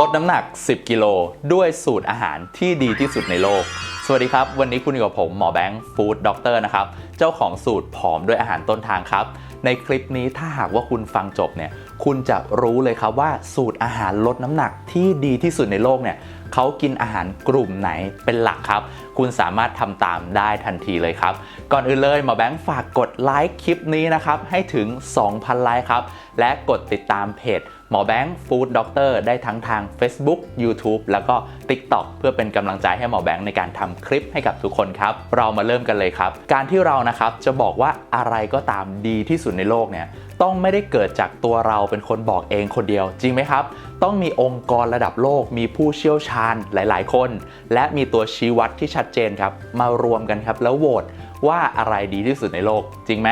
ลดน้ำหนัก 10 กิโล ด้วยสูตรอาหารที่ดีที่สุดในโลก สวัสดีครับ วันนี้คุณอยู่กับผมหมอแบงค์ฟู้ดด็อกเตอร์นะครับ เจ้าของสูตรผอมด้วยอาหารต้นทางครับ ในคลิปนี้ถ้าหากว่าคุณฟังจบเนี่ย คุณจะรู้เลยครับว่าสูตรอาหารลดน้ำหนักที่ดีที่สุดในโลกเนี่ยเขากินอาหารกลุ่มไหนเป็นหลักครับ คุณสามารถทำตามได้ทันทีเลยครับ ก่อนอื่นเลยหมอแบงค์ฝากกดไลค์คลิปนี้นะครับ ให้ถึง 2,000 ไลค์ครับ และกดติดตามเพจหมอแบงค์ฟู้ดด็อกเตอร์ได้ทั้งทาง Facebook YouTube แล้วก็ TikTok เพื่อเป็นกำลังใจให้หมอแบงค์ในการทำคลิปให้กับทุกคนครับ เรามาเริ่มกันเลยครับ การที่เรานะครับจะบอกว่าอะไรก็ตามดีที่สุดในโลกเนี่ย ต้องไม่ได้เกิดจากตัวเราเป็นคนบอกเองคนเดียว จริงไหมครับ ต้องมีองค์กรระดับโลก มีผู้เชี่ยวชาญหลาย ๆ คน และมีตัวชี้วัดที่ชัดเจนครับ มารวมกันครับ แล้วโหวตว่าอะไรดีที่สุดในโลก จริงไหม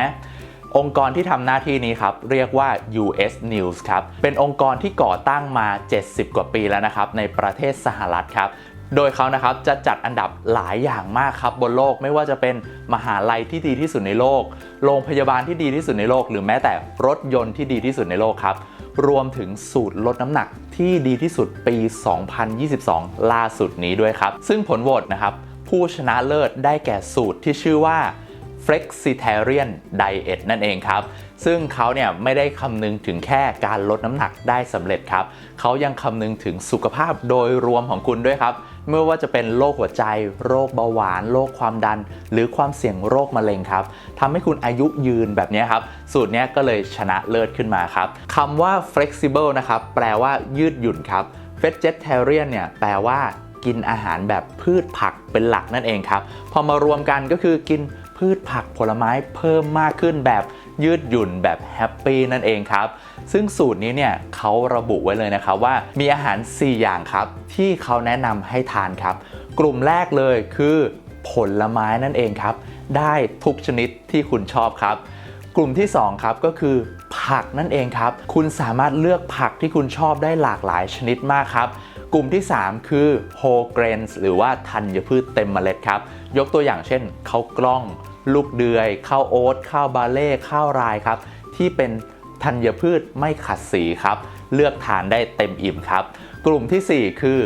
องค์กรที่ทำหน้าที่นี้ครับ เรียกว่า US News ครับ เป็นองค์กรที่ก่อตั้งมา 70 กว่าปีแล้วนะครับ ในประเทศสหรัฐครับ โดยเขานะครับจะจัดอันดับหลายอย่างมากครับบนโลกไม่ว่าจะเป็นมหาลัยที่ดีที่สุดในโลก โรงพยาบาลที่ดีที่สุดในโลก หรือแม้แต่รถยนต์ที่ดีที่สุดในโลกครับรวมถึงสูตรลดน้ำหนักที่ดีที่สุดปี 2022 ล่าสุดนี้ด้วยครับ ซึ่งผลโหวตนะครับ ผู้ชนะเลิศได้แก่สูตรที่ชื่อว่า flexitarian diet นั่นเองครับ ซึ่งเขาเนี่ยไม่ได้คำนึงถึงแค่การลดน้ำหนักได้สำเร็จครับ เขายังคำนึงถึงสุขภาพโดยรวมของคุณด้วยครับ ไม่ว่าจะเป็นโรคหัวใจ โรคเบาหวาน โรคความดัน หรือความเสี่ยงโรคมะเร็งครับทำให้คุณอายุยืนแบบนี้ครับ สูตรนี้ก็เลยชนะเลิศขึ้นมาครับคำว่า flexible นะครับแปลว่ายืดหยุ่นครับ vegetarian เนี่ยแปลว่ากินอาหารแบบพืชผักเป็นหลักนั่นเองครับ พอมารวมกันก็คือกินพืชผักผลไม้เพิ่มมากขึ้นแบบ ยืดหยุ่นแบบแฮปปี้นั่นเองครับ ซึ่งสูตรนี้เนี่ยเขาระบุไว้เลยนะครับว่ามีอาหาร 4 อย่างครับ ที่เขาแนะนำให้ทานครับ กลุ่มแรกเลยคือผลไม้นั่นเองครับ ได้ทุกชนิดที่คุณชอบครับ กลุ่มที่ 2 ครับก็คือผักนั่นเองครับ คุณสามารถเลือกผักที่คุณชอบได้หลากหลายชนิดมากครับ กลุ่มที่ 3 คือ whole grains หรือว่าธัญพืชเต็มเมล็ดครับ ยกตัวอย่างเช่นข้าวกล้อง ลูกเดือย ข้าวโอ๊ตข้าวบาเล่ข้าวรายครับ ที่เป็นธัญพืชไม่ขัดสีครับ เลือกทานได้เต็มอิ่มครับ กลุ่มทีสี่ 4 คือ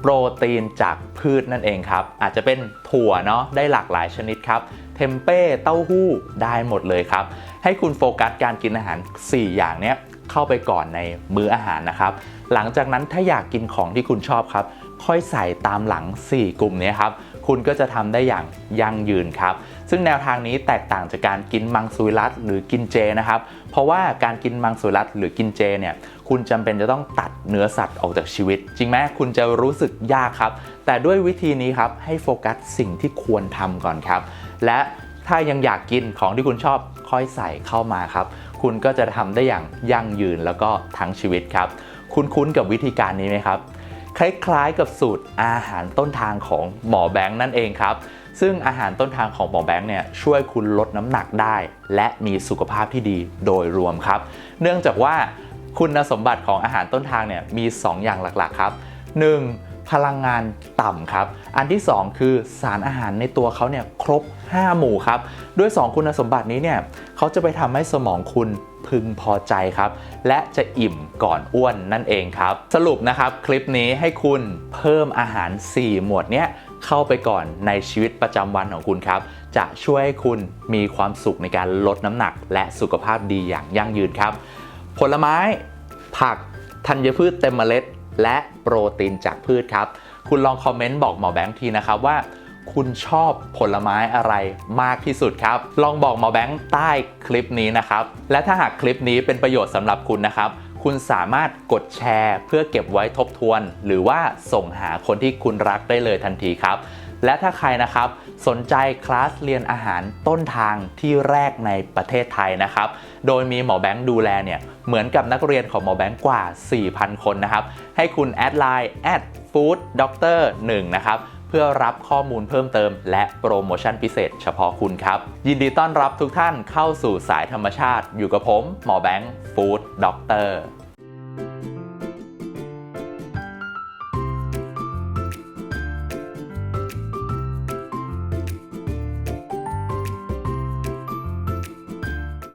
โปรตีนจากพืชนั่นเองครับ อาจจะเป็นถั่วเนาะได้หลากหลายชนิดครับ เทมเป้เต้าหู้ได้หมดเลยครับ ให้คุณโฟกัสการกินอาหาร 4 อย่างเนี้ยเข้าไปก่อนในมื้ออาหารนะครับ หลังจากนั้นถ้าอยากกินของที่คุณชอบครับ ค่อยใส่ตามหลัง 4 กลุ่มนี้ครับ คุณก็จะทำได้อย่างยั่งยืนครับ ซึ่งแนวทางนี้แตกต่างจากการกินมังสวิรัตหรือกินเจนะครับ เพราะว่าการกินมังสวิรัตหรือกินเจเนี่ยคุณจำเป็นจะต้องตัดเนื้อสัตว์ออกจากชีวิต จริงไหมคุณจะรู้สึกยากครับ แต่ด้วยวิธีนี้ครับให้โฟกัสสิ่งที่ควรทำก่อนครับ และถ้ายังอยากกินของที่คุณชอบค่อยใส่เข้ามาครับ คุณก็จะทำได้อย่างยั่งยืนแล้วก็ทั้งชีวิตครับ คุ้นๆกับวิธีการนี้ไหมครับ คล้ายๆ กับสูตรอาหารต้นทางของหมอแบงค์นั่นเองครับ ซึ่งอาหารต้นทางของหมอแบงค์เนี่ยช่วยคุณลดน้ำหนักได้ และมีสุขภาพที่ดีโดยรวมครับ เนื่องจากว่าคุณสมบัติของอาหารต้นทางเนี่ยมี 2 อย่างหลักๆครับ 1. พลังงานต่ำครับ อันที่ 2 คือสารอาหารในตัวเขาเนี่ยครบ 5 หมู่ครับ ด้วย 2 คุณสมบัตินี้เนี่ยเขาจะไปทำให้สมองคุณ พึงพอใจครับ และจะอิ่มก่อนอ้วนนั่นเองครับ สรุปนะครับคลิปนี้ให้คุณเพิ่มอาหาร 4 หมวดเนี้ยเข้าไปก่อนในชีวิตประจำวันของคุณครับ จะช่วยให้คุณมีความสุขในการลดน้ำหนัก และสุขภาพดีอย่างยั่งยืนครับ ผลไม้ ผักธัญพืชเต็มเมล็ด และโปรตีนจากพืชครับ คุณลองคอมเมนต์บอกหมอแบงค์ทีนะครับว่า คุณชอบผลไม้อะไรมากที่สุดครับ ลองบอกหมอแบงค์ใต้คลิปนี้นะครับ และถ้าหากคลิปนี้เป็นประโยชน์สำหรับคุณนะครับ คุณสามารถกดแชร์เพื่อเก็บไว้ทบทวน หรือว่าส่งหาคนที่คุณรักได้เลยทันทีครับ และถ้าใครนะครับสนใจคลาสเรียนอาหารต้นทางที่แรกในประเทศไทยนะครับ โดยมีหมอแบงค์ดูแลเนี่ยเหมือนกับนักเรียนของหมอแบงค์กว่า 4,000 คนนะครับ ให้คุณแอดไลน์ at food doctor 1นะครับ พื่อรับข้อมูลเพิ่มเติม และโปรโมชั่นพิเศษเฉพาะคุณครับ ยินดีต้อนรับทุกท่านเข้าสู่สายธรรมชาติ อยู่กับผม หมอแบงค์ฟู้ดด็อกเตอร์